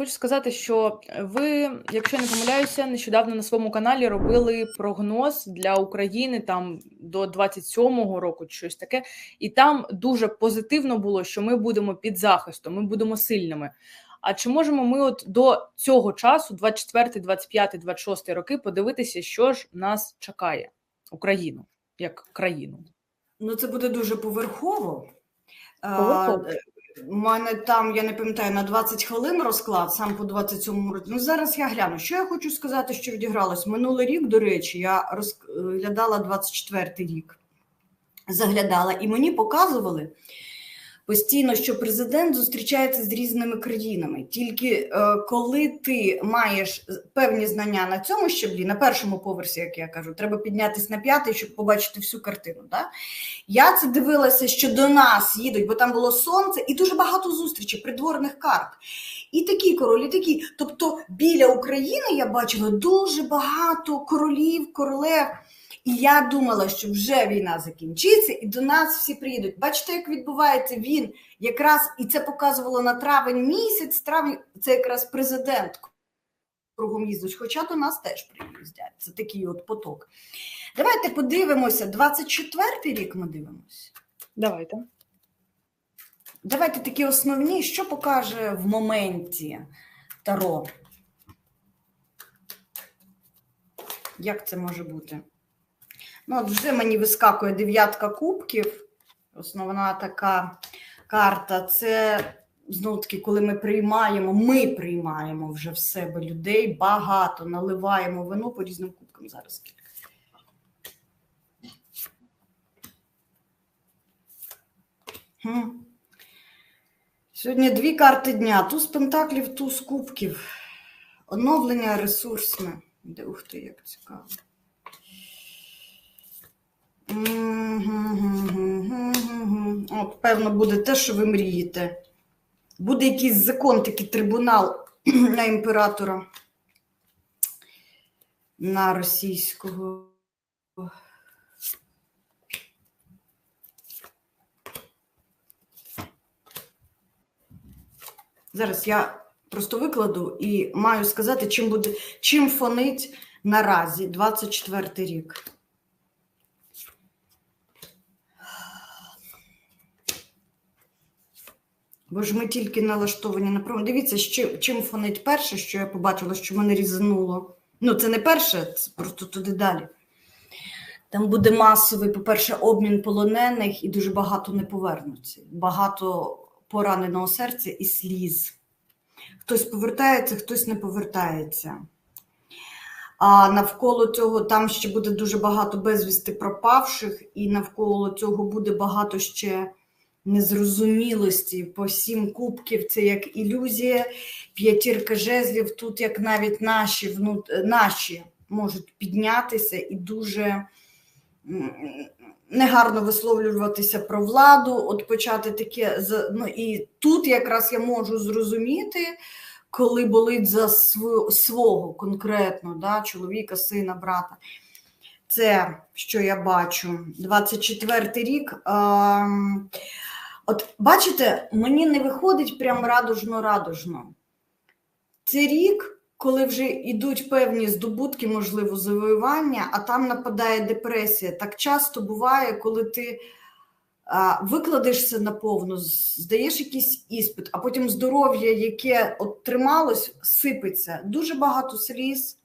хочу сказати, що ви, якщо не помиляюся, нещодавно на своєму каналі робили прогноз для України там до 27-го року, чи щось таке, і там дуже позитивно було, що ми будемо під захистом, ми будемо сильними. А чи можемо ми от до цього часу, 24, 25, 26 роки, подивитися, що ж нас чекає Україну як країну? Ну, це буде дуже поверхово. Поверхово. У мене там, я не пам'ятаю, на 20 хвилин розклад, сам по 27 році. Ну, зараз я гляну. Що я хочу сказати, що відігралось? Минулий рік, до речі, я розглядала 24 рік. Заглядала, і мені показували постійно, що президент зустрічається з різними країнами. Тільки е, коли ти маєш певні знання на цьому щаблі, на першому поверсі, як я кажу, треба піднятися на п'ятий, щоб побачити всю картину. Да? Я це дивилася, що до нас їдуть, бо там було сонце, і дуже багато зустрічей, придворних карт. І такі королі, такі. Тобто біля України я бачила дуже багато королів, королев. І я думала, що вже війна закінчиться, і до нас всі приїдуть. Бачите, як відбувається він якраз і це показувало на травень місяць. Травень це якраз президент кругом їздить, хоча до нас теж приїздять. Це такий от поток. Давайте подивимося, 24-й рік ми дивимося. Давайте. Давайте такі основні, що покаже в моменті Таро. Як це може бути? Ну, от вже мені вискакує дев'ятка кубків. Основна така карта. Це знову таки, коли ми приймаємо, ми приймаємо вже в себе людей багато, наливаємо вино по різним кубкам. Зараз кілька. Сьогодні дві карти дня: туз пентаклів, туз кубків. Оновлення ресурсне. Ух ти, як цікаво. От, певно, буде те, що ви мрієте. Буде якийсь закон, такий трибунал на імператора на російського. Зараз я просто викладу і маю сказати, чим буде, чим фонить наразі 24 рік. Бо ж ми тільки налаштовані на пром. Дивіться, що, чим фонить перше, що я побачила, що мене різануло. Ну, це не перше, це просто туди далі. Там буде масовий, по-перше, обмін полонених і дуже багато не повернуться. Багато пораненого серця і сліз. Хтось повертається, хтось не повертається. А навколо цього там ще буде дуже багато безвісти пропавших, і навколо цього буде багато ще незрозумілості. По сім кубків це як ілюзія, п'ятірка жезлів, тут як навіть наші вну... наші можуть піднятися і дуже негарно висловлюватися про владу, от почати таке. Ну, І тут якраз я можу зрозуміти. Коли болить за свого конкретно да, чоловіка, сина, брата. Це що я бачу, 24 рік. А, От бачите, мені не виходить прям радужно-радужно. Це рік, коли вже йдуть певні здобутки, можливо, завоювання, а там нападає депресія. Так часто буває, коли ти викладешся наповну, здаєш якийсь іспит, а потім здоров'я, яке от трималось, сипеться. Дуже багато сліз,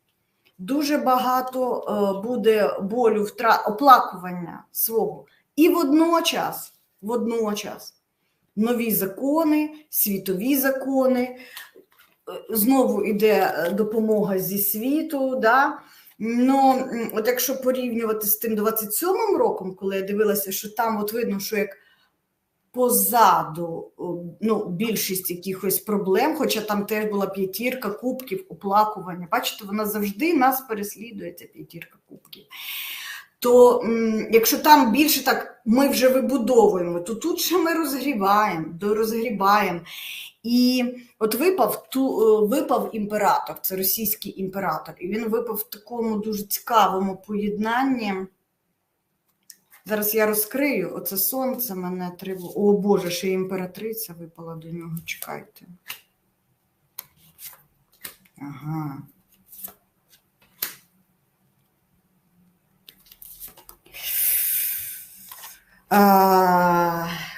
дуже багато е, буде болю, втрат, оплакування свого. І водночас, водночас нові закони, світові закони, знову йде допомога зі світу. Да? Ну, от якщо порівнювати з тим 27-м роком, коли я дивилася, що там от видно, що як позаду ну, більшість якихось проблем, хоча там теж була п'ятірка кубків, оплакування. Бачите, вона завжди нас переслідує, ця п'ятірка кубків то якщо там більше так ми вже вибудовуємо, то тут ще ми розгріваємо, дорозгрібаємо. І от випав ту, е, випав імператор, це російський імператор, і він випав в такому дуже цікавому поєднанні. Зараз я розкрию оце сонце мене треба. О Боже, ще імператриця випала до нього. Чекайте. Ага.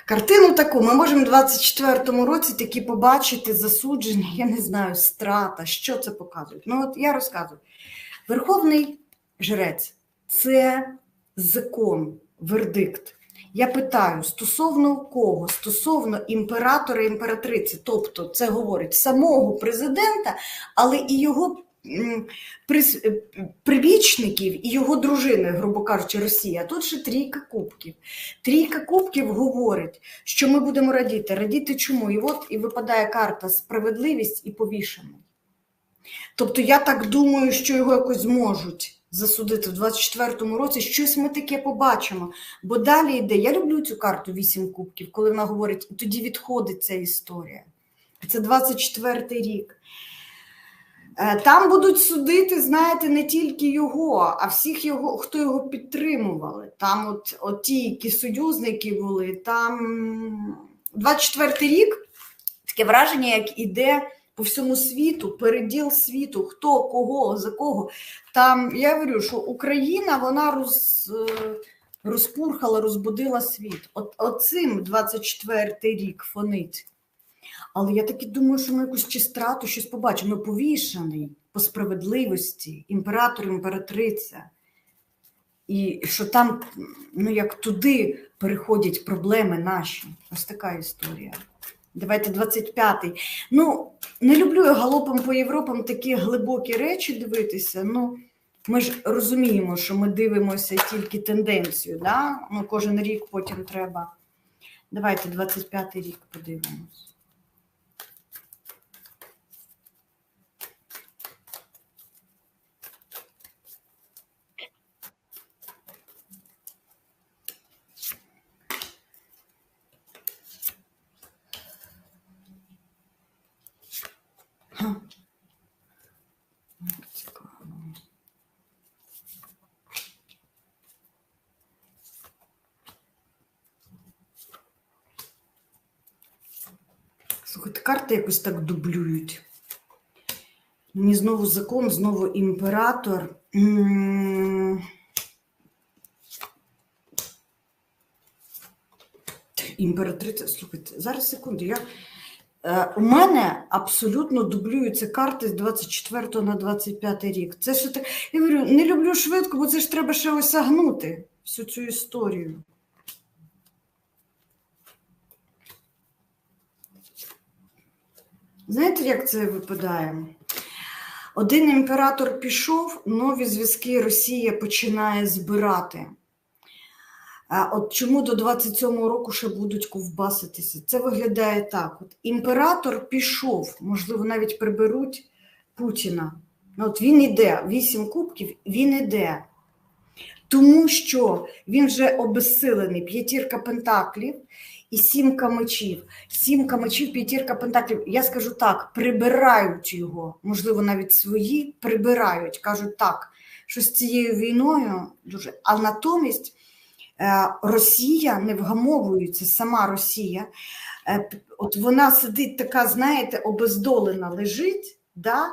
Картину таку ми можемо в 24-му році таки побачити засудження, я не знаю, страта, що це показує. Ну, от я розказую. Верховний жрець це закон, вердикт. Я питаю стосовно кого? Стосовно імператора і імператриці. Тобто, це говорить самого президента, але і його прибічників, і його дружини, грубо кажучи, Росія. Тут ще трійка кубків. Трійка кубків говорить, що ми будемо радіти. Радіти чому? І от і випадає карта справедливість і повішений. Тобто я так думаю, що його якось зможуть засудити в 24-му році. Щось ми таке побачимо. Бо далі йде. Я люблю цю карту вісім кубків, коли вона говорить, тоді відходить ця історія. Це 24-й рік. Е, Там будуть судити, знаєте, не тільки його, а всіх його, хто його підтримували. Там, от, от ті, які союзники були, там 24-й рік таке враження, як іде по всьому світу, переділ світу, хто кого, за кого. Там я говорю, що Україна вона роз, е, розпурхала, розбудила світ. От оцим 24-й рік фонить. Але я таки думаю, що ми якусь чи страту щось побачимо. Ну, повішаний по справедливості, імператор, імператриця. І що там, ну як туди переходять проблеми наші. Ось така історія. Давайте 25-й. Ну, не люблю я галопом по Європам такі глибокі речі дивитися. Ну, ми ж розуміємо, що ми дивимося тільки тенденцію, да? ну, кожен рік потім треба. Давайте 25-й рік подивимось. Ха. Цікаво. Слухайте, карти якось так дублюють. Мені знову закон, знову імператор. Імператриця, слухайте, зараз секунду. Я... Е, У мене абсолютно дублюються карти з 24 на 25 рік. Це що так. Я говорю, не люблю швидко, бо це ж треба ще осягнути всю цю історію. Знаєте, як це випадає? Один імператор пішов, нові зв'язки Росія починає збирати. От чому до 27-го року ще будуть ковбаситися? Це виглядає так: от імператор пішов, можливо, навіть приберуть Путіна. Ну, От він іде, вісім кубків, він іде. Тому що він вже обезсилений, п'ятірка пентаклів і сімка мечів. Сімка мечів, п'ятірка пентаклів. Я скажу так: прибирають його, можливо, навіть свої прибирають, кажуть так, що з цією війною дуже. А натомість. Е, Росія не вгамовується, сама Росія. Е, От вона сидить така, знаєте, обездолена лежить, да?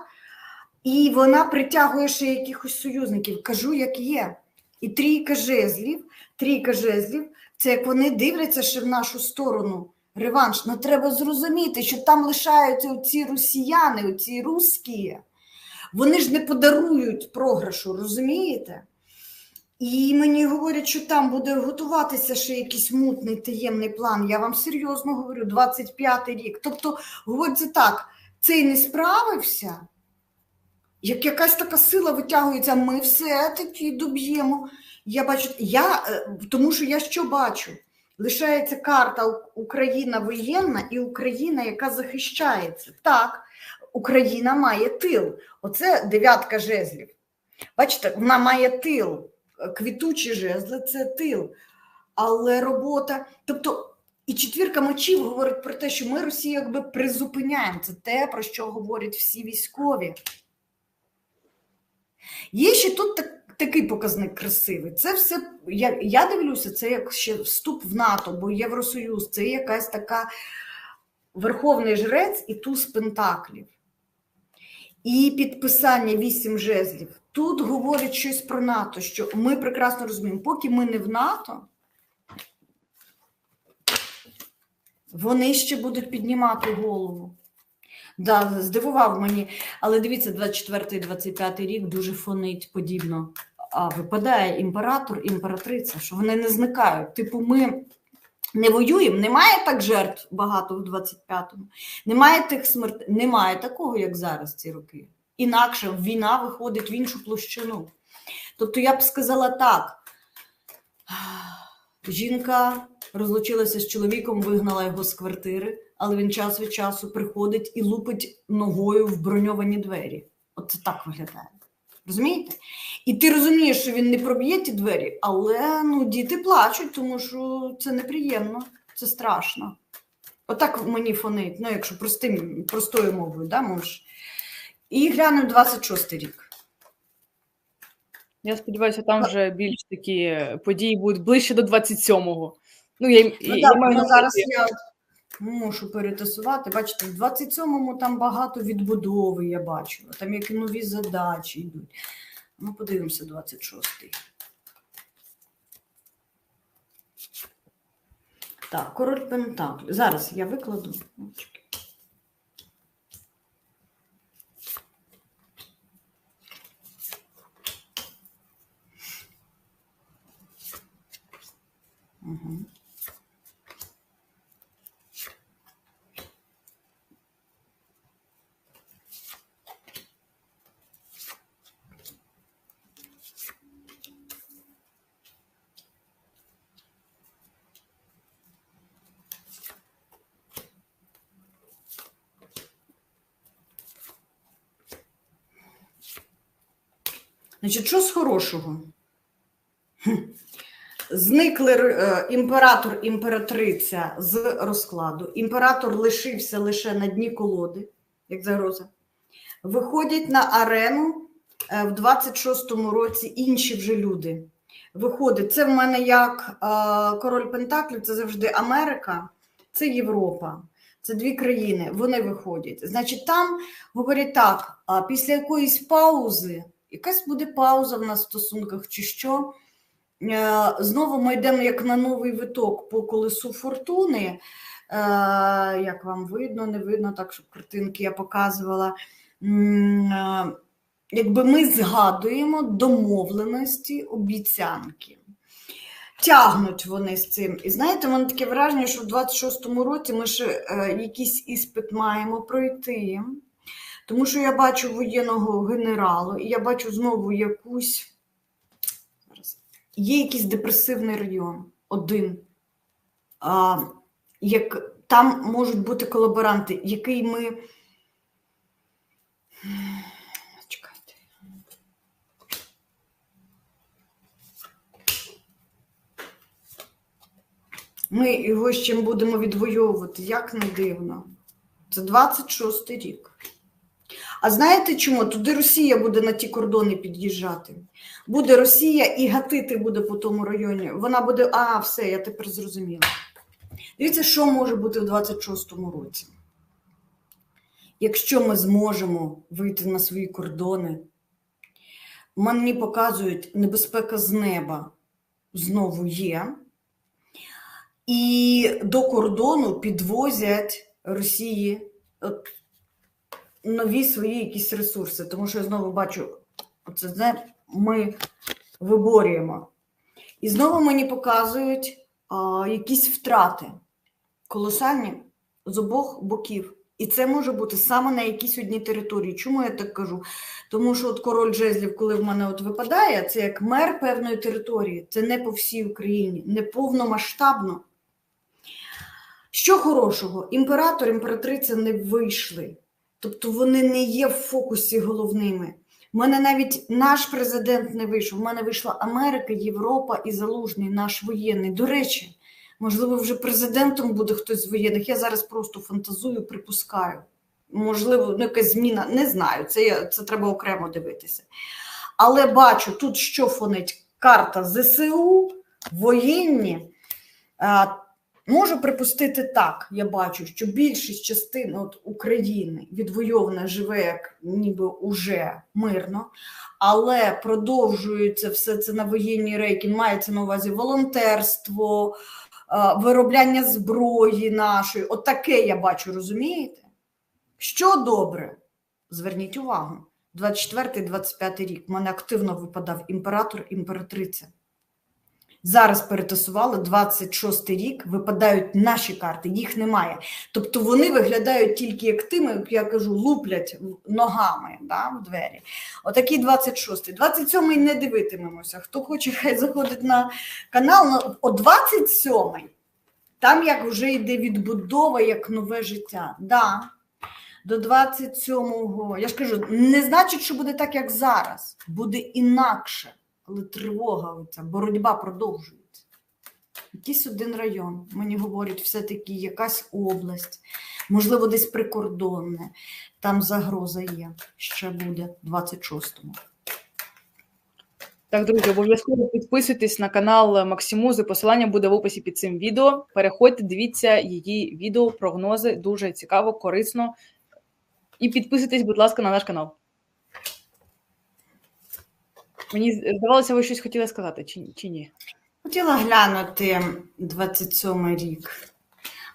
і вона притягує ще якихось союзників. Кажу, як є. І трійка жезлів, трійка жезлів, це як вони дивляться ще в нашу сторону. Реванш. Ну треба зрозуміти, що там лишаються ці росіяни, ці русські. Вони ж не подарують програшу, розумієте? І мені говорять, що там буде готуватися ще якийсь мутний таємний план. Я вам серйозно говорю, 25-й рік. Тобто, говориться так, цей не справився, як якась така сила витягується, ми все-таки доб'ємо. Я бачу, я, е, тому що я що бачу? Лишається карта Україна воєнна і Україна, яка захищається. Так, Україна має тил. Оце дев'ятка жезлів. Бачите, вона має тил квітучі жезли це тил. Але робота, тобто і четвірка мечів говорить про те, що ми Росію якби призупиняємо. Це те, про що говорять всі військові. Є ще тут так, такий показник красивий. Це все, я, я дивлюся, це як ще вступ в НАТО, бо Євросоюз це якась така верховний жрець і туз пентаклів. і підписання вісім жезлів. Тут говорить щось про НАТО, що ми прекрасно розуміємо, поки ми не в НАТО, вони ще будуть піднімати голову. Да, здивував мені. Але дивіться, 24-25 рік дуже фонить подібно. А випадає імператор, імператриця, що вони не зникають. Типу, ми не воюємо, немає так жертв багато в 25-му, немає тих смертей, немає такого, як зараз ці роки. Інакше війна виходить в іншу площину. Тобто я б сказала так: жінка розлучилася з чоловіком, вигнала його з квартири, але він час від часу приходить і лупить ногою в броньовані двері. От це так виглядає. Розумієте? І ти розумієш, що він не проб'є ті двері, але ну, діти плачуть, тому що це неприємно, це страшно. Отак мені фонить, ну, якщо простим, простою мовою, да, можеш. І глянемо 26 рік. Я сподіваюся, там вже більш такі події будуть ближче до 27-го. Ну, я, Ну, я, так, маю ну, зараз я мушу перетасувати. Бачите, в 27-му там багато відбудови я бачила, там які нові задачі йдуть. Ну, подивимося, 26-й. Так, король Пентаклі. Зараз я викладу. Угу. Значить, що з хорошого? Зникли е, імператор, імператриця з розкладу. Імператор лишився лише на дні колоди, як загроза. Виходять на арену е, в 26-му році інші вже люди. Виходить, це в мене як е, король Пентаклів, це завжди Америка, це Європа. Це дві країни, вони виходять. Значить, там говорять так: після якоїсь паузи, якась буде пауза в нас в стосунках, чи що. Е, Знову ми йдемо як на новий виток по колесу фортуни. Е, Як вам видно, не видно, так, щоб картинки я показувала. Е, Якби ми згадуємо домовленості, обіцянки. Тягнуть вони з цим. І знаєте, мене таке враження, що в 26-му році ми ще якийсь іспит маємо пройти. Тому що я бачу воєнного генералу, і я бачу знову якусь. Є якийсь депресивний район, один. А, як, там можуть бути колаборанти, який ми. Чекайте. Ми його чим будемо відвоювати, як не дивно. Це 26 рік. А знаєте чому? Туди Росія буде на ті кордони під'їжджати. Буде Росія і гатити буде по тому районі. Вона буде, а, все, я тепер зрозуміла. Дивіться, що може бути в 26-му році. Якщо ми зможемо вийти на свої кордони, мені показують, небезпека з неба знову є. І до кордону підвозять Росії нові свої якісь ресурси. Тому що я знову бачу, оце знаєте, ми виборюємо. І знову мені показують а, якісь втрати колосальні з обох боків. І це може бути саме на якійсь одній території. Чому я так кажу? Тому що от король жезлів, коли в мене от випадає, це як мер певної території. Це не по всій Україні, не повномасштабно. Що хорошого? Імператор, імператриця не вийшли. Тобто вони не є в фокусі головними. У мене навіть наш президент не вийшов. У мене вийшла Америка, Європа і Залужний, наш воєнний. До речі, можливо, вже президентом буде хтось з воєнних. Я зараз просто фантазую, припускаю. Можливо, ну, якась зміна, не знаю. Це, це треба окремо дивитися. Але бачу, тут що фонить? Карта ЗСУ, воєнні. Можу припустити так, я бачу, що більшість частин от України відвойована живе як ніби уже мирно, але продовжується все це на воєнні рейки, мається на увазі волонтерство, е, виробляння зброї нашої. От я бачу, розумієте? Що добре? Зверніть увагу, 24-25 рік в мене активно випадав імператор, імператриця. Зараз перетасували 26 рік, випадають наші карти, їх немає. Тобто вони виглядають тільки як тими, як я кажу, луплять ногами да, в двері. Отакий 26-й. 27-й не дивитимемося. Хто хоче, хай заходить на канал. Ну, О 27-й там як вже йде відбудова, як нове життя. Да, до 27-го. Я ж кажу, не значить, що буде так, як зараз. Буде інакше, але тривога, оця, боротьба продовжується. Якийсь один район, мені говорять, все-таки якась область, можливо, десь прикордонне. Там загроза є. Ще буде в 26-му. Так, друзі, обов'язково підписуйтесь на канал Максимузи. Посилання буде в описі під цим відео. Переходьте, дивіться її відео, прогнози. Дуже цікаво, корисно. І підписуйтесь, будь ласка, на наш канал. Мені здавалося, ви щось хотіли сказати, чи, чи ні? Хотіла глянути 27 рік.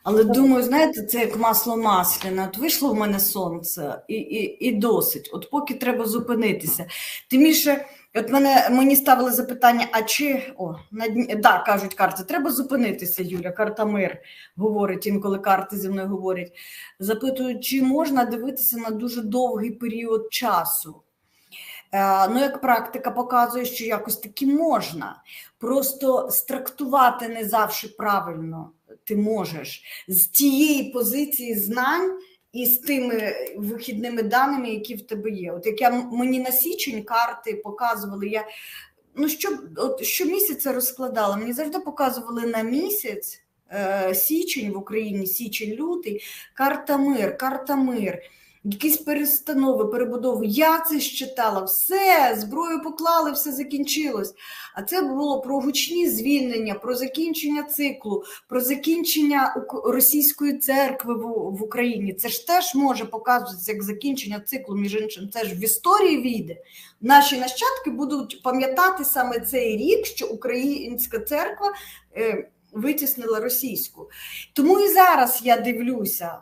Але думаю, знаєте, це як масло масляне. От вийшло в мене сонце, і, і, і досить. От поки треба зупинитися. Тим більше, от мене мені ставили запитання: а чи о, на дні да, кажуть карти, треба зупинитися, Юля. Карта мир говорить, інколи карти зі мною говорять. Запитують, чи можна дивитися на дуже довгий період часу. Е, Ну, як практика показує, що якось таки можна. Просто страктувати не завжди правильно ти можеш з тієї позиції знань і з тими вихідними даними, які в тебе є. От як я мені на січень карти показували, я ну що от щомісяця розкладала, мені завжди показували на місяць. е, Січень в Україні, січень-лютий, карта мир, карта мир, якісь перестанови, перебудови. Я це щитала, все, зброю поклали, все закінчилось. А це було про гучні звільнення, про закінчення циклу, про закінчення російської церкви в, Україні. Це ж теж може показуватися як закінчення циклу, між іншим, це ж в історії війде. Наші нащадки будуть пам'ятати саме цей рік, що українська церква е, витіснила російську. Тому і зараз я дивлюся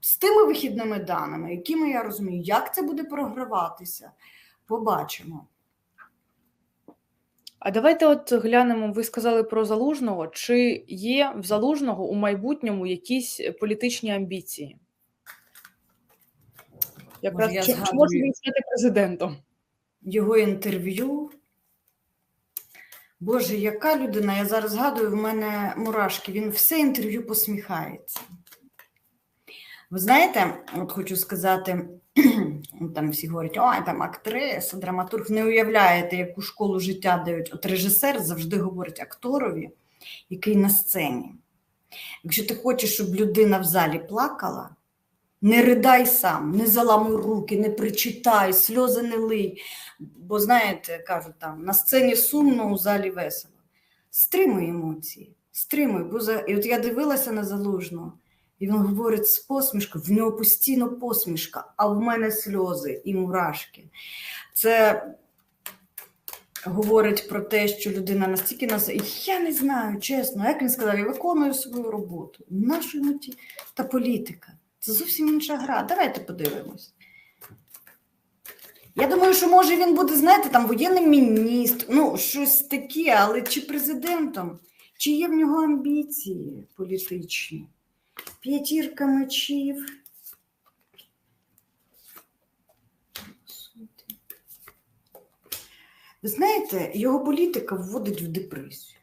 з тими вихідними даними, якими я розумію, як це буде програватися, побачимо. А давайте от глянемо, ви сказали про Залужного. Чи є в Залужного у майбутньому якісь політичні амбіції? Якраз, я чи, чи може він стати президентом? його інтерв'ю. Боже, яка людина? Я зараз згадую, в мене мурашки. Він все інтерв'ю посміхається. Ви знаєте, от хочу сказати, там всі говорять, ой, там актриса, драматург. Не уявляєте, яку школу життя дають. От режисер завжди говорить акторові, який на сцені. Якщо ти хочеш, щоб людина в залі плакала, не ридай сам, не заламуй руки, не причитай, сльози не лий. Бо знаєте, кажуть там, на сцені сумно, у залі весело. Стримуй емоції, стримуй. Бо за... І от я дивилася на залужного, і він говорить з посмішкою, в нього постійно посмішка, а в мене сльози і мурашки. Це говорить про те, що людина настільки нас. Я не знаю, чесно, як він сказав, я виконую свою роботу. Нашу меті та політика. Це зовсім інша гра. Давайте подивимось. Я думаю, що може він буде, знаєте, там воєнним міністром, ну, щось таке, але чи президентом, чи є в нього амбіції політичні? П'ятірка мечів. Ви знаєте, його політика вводить в депресію.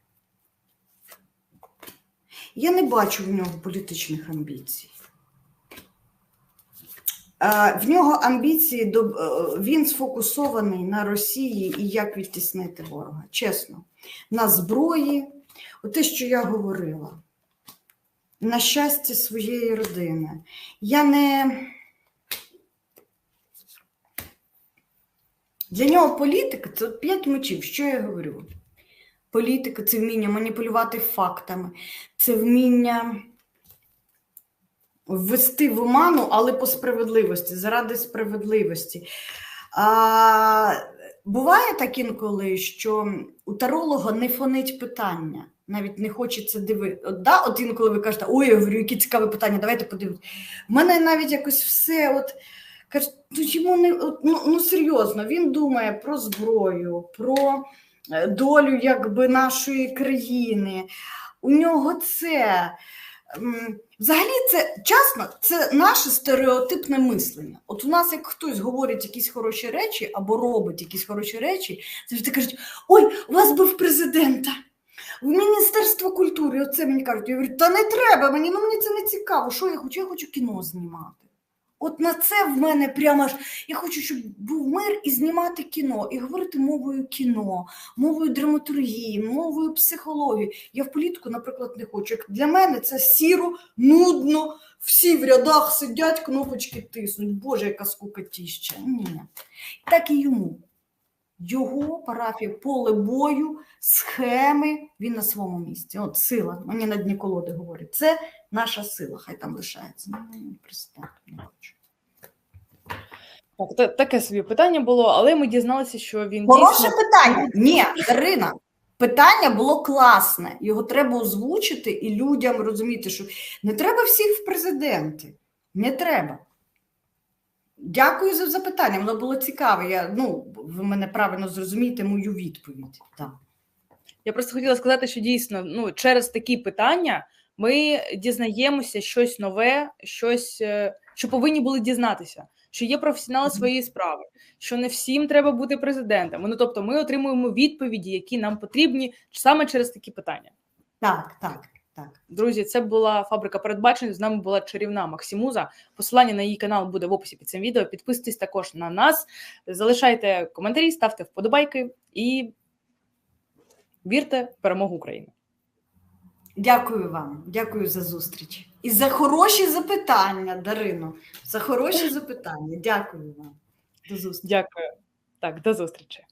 Я не бачу в нього політичних амбіцій. В нього амбіції е, він сфокусований на Росії і як відтіснити ворога. Чесно, на зброї, те, що я говорила, на щастя своєї родини. Я не для нього політика це п'ять мечів. Що я говорю? Політика це вміння маніпулювати фактами, це вміння ввести в оману, але по справедливості, заради справедливості. А, буває так інколи, що у таролога не фонить питання, навіть не хочеться дивитися. Да, от інколи ви кажете, ой, я говорю, які цікаві питання, давайте подивимось. У мене навіть якось все, от каже, ну чому не ну, ну серйозно, він думає про зброю, про е, долю якби нашої країни. У нього це. Взагалі, це чесно, це наше стереотипне мислення. От у нас, як хтось говорить якісь хороші речі або робить якісь хороші речі, завжди кажуть: ой, у вас був президента. В Міністерство культури, оце мені кажуть, я говорю, та не треба мені, ну мені це не цікаво. Що я хочу? Я хочу кіно знімати. От на це в мене прямо ж я хочу, щоб був мир і знімати кіно, і говорити мовою кіно, мовою драматургії, мовою психології. Я в політику, наприклад, не хочу. Для мене це сіро, нудно, всі в рядах сидять, кнопочки тиснуть. Боже, яка скукотіща. Ні. Так і йому. Його парафія, поле бою, схеми, він на своєму місці. От сила. Мені на дні колоди говорять. Це наша сила, хай там лишається. Ну, президент не хочу. Так, таке собі питання було, але ми дізналися, що він Хороше дійсно питання. Ні, Дарина. Питання було класне. Його треба озвучити і людям розуміти, що не треба всіх в президенти. Не треба. Дякую за запитання. Воно було цікаве. Я, ну, ви мене правильно зрозумієте мою відповідь. Так. Я просто хотіла сказати, що дійсно ну, через такі питання ми дізнаємося щось нове, щось, е, що повинні були дізнатися, що є професіонали своєї справи, що не всім треба бути президентом. Ну тобто, ми отримуємо відповіді, які нам потрібні саме через такі питання. Так, так, так. Друзі, це була фабрика передбачень. З нами була чарівна Максимуза. Посилання на її канал буде в описі під цим відео. Підписуйтесь також на нас, залишайте коментарі, ставте вподобайки і вірте в перемогу України. Дякую вам. Дякую за зустріч. І за хороші запитання, Дарино. За хороші запитання. Дякую вам. До зустрічі. Дякую. Так, до зустрічі.